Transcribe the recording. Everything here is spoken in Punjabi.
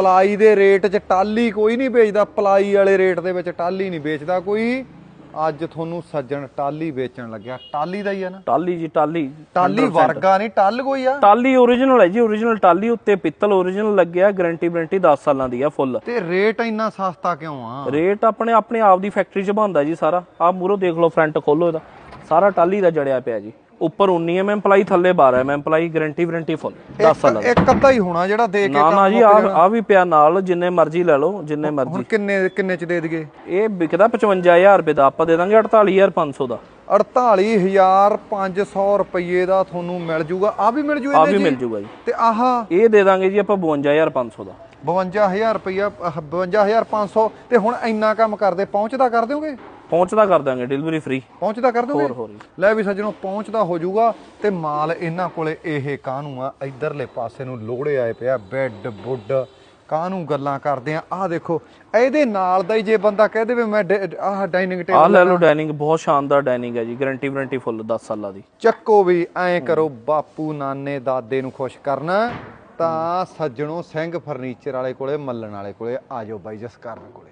ਪਲਾਈ ਦੇ ਰੇਟ 'ਚ ਟਾਲੀ ਕੋਈ ਨਹੀਂ ਵੇਚਦਾ ਪਲਾਈ ਵਾਲੇ ਰੇਟ ਦੇ ਵਿੱਚ ਟਾਲੀ ਨਹੀਂ ਵੇਚਦਾ ਕੋਈ। ਅੱਜ ਤੁਹਾਨੂੰ ਸੱਜਣ ਟਾਲੀ ਵੇਚਣ ਲੱਗਿਆ। ਟਾਲੀ ਦਾ ਹੀ ਆ ਨਾ। ਟਾਲੀ ਜੀ ਟਾਲੀ। ਟਾਲੀ 100% ਵਰਗਾ ਨਹੀਂ ਟੱਲ ਕੋਈ ਆ। ਟਾਲੀ ਓਰੀਜਨਲ ਹੈ ਜੀ ਓਰੀਜਨਲ ਟਾਲੀ ਉੱਤੇ ਪਿੱਤਲ ਓਰੀਜਨਲ ਲੱਗਿਆ ਗਾਰੰਟੀ ਵਾਰੰਟੀ 10 ਸਾਲਾਂ ਦੀ ਆ ਫੁੱਲ ਤੇ ਰੇਟ ਇੰਨਾ ਸਸਤਾ ਕਿਉਂ ਆ? ਰੇਟ ਆਪਣੇ ਆਪਣੇ ਆਪ ਦੀ ਫੈਕਟਰੀ 'ਚ ਬਣਦਾ ਜੀ ਸਾਰਾ। ਆਹ ਮੂਰੋ ਦੇਖ ਲਓ ਫਰੰਟ ਖੋਲੋ ਇਹਦਾ। ਸਾਰਾ ਟਾਲੀ ਦਾ ਜੜਿਆ ਪਿਆ ਜੀ। ਉੱਪਰ 19 ਐਮ ਪਲਾਈ ਥੱਲੇ 12 M ply guarantee warranty full 10 ਸਾਲਾਂ ਦਾ ਇੱਕ ਅੱਧਾ ਹੀ ਹੋਣਾ ਜਿਹੜਾ ਦੇ ਕੇ ਨਾ ਨਾ ਜੀ ਆ ਆ ਵੀ ਪਿਆ ਨਾਲ ਜਿੰਨੇ ਮਰਜ਼ੀ ਲੈ ਲਓ ਜਿੰਨੇ ਹੁਣ ਮਰਜ਼ੀ। ਕਿੰਨੇ ਕਿੰਨੇ ਚ ਦੇ ਦਈਏ? ਇਹ ਵਿਕਦਾ 55000 ਰੁਪਏ ਦਾ ਆਪਾਂ ਦੇ ਦਾਂਗੇ 48500 ਦਾ। 48500 ਰੁਪਏ ਦਾ ਤੁਹਾਨੂੰ ਮਿਲ ਜੂਗਾ। ਆ ਵੀ ਮਿਲ ਜੂ ਆ ਇਹਦੇ ਵੀ ਜੀ ਮਿਲ ਜੂਗਾ ਜੀ। ਤੇ ਆਹ ਇਹ ਦੇ ਦਾਂਗੇ ਜੀ ਆਪਾਂ 52500 ਦਾ। 52000 ਰੁਪਇਆ 52500 ਤੇ ਹੁਣ ਇੰਨਾ ਕੰਮ ਕਰਦੇ ਪਹੁੰਚਦਾ ਕਰ ਦਿਓਗੇ? ਪਹੁੰਚਦਾ ਕਰ ਦਾਂਗੇ ਡਿਲੀਵਰੀ ਫ੍ਰੀ ਪਹੁੰਚਦਾ ਕਰ ਦੋਗੇ? ਹੋਰ ਹੋਰ। ਲੈ ਵੀ ਸੱਜਣੋ ਪਹੁੰਚਦਾ ਹੋ ਜਾਊਗਾ ਤੇ ਮਾਲ ਇਹਨਾਂ ਕੋਲੇ ਇਹ ਕਾਹਨੂੰ ਆ? ਇਧਰਲੇ ਪਾਸੇ ਨੂੰ ਲੋੜੇ ਆਏ ਪਿਆ ਬੈੱਡ ਬੁੱਡ ਕਾਹਨੂੰ ਗੱਲਾਂ ਕਰਦੇ ਆ? ਆਹ ਦੇਖੋ ਇਹਦੇ ਨਾਲ ਦਾ ਹੀ ਜੇ ਬੰਦਾ ਕਹਿ ਦੇਵੇ ਮੈਂ ਆਹ ਡਾਈਨਿੰਗ ਆ ਟੇਬਲ ਲੈ ਲਓ ਡਾਈਨਿੰਗ ਬਹੁਤ ਸ਼ਾਨਦਾਰ ਡਾਈਨਿੰਗ ਹੈ ਜੀ ਗਾਰੰਟੀ ਵਾਰੰਟੀ ਫੁੱਲ 10 ਸਾਲਾਂ ਦੀ। ਚੱਕੋ ਵੀ ਐਂ ਕਰੋ ਬਾਪੂ ਨਾਨੇ ਦਾਦੇ ਨੂੰ ਖੁਸ਼ ਕਰਨਾ ਤਾਂ ਸੱਜਣੋ ਸਿੰਘ ਫਰਨੀਚਰ ਵਾਲੇ ਕੋਲੇ ਮੱਲਣ ਵਾਲੇ ਕੋਲੇ ਆਜੋ ਬਾਈ ਜਸਕਰਨ ਕੋਲੇ।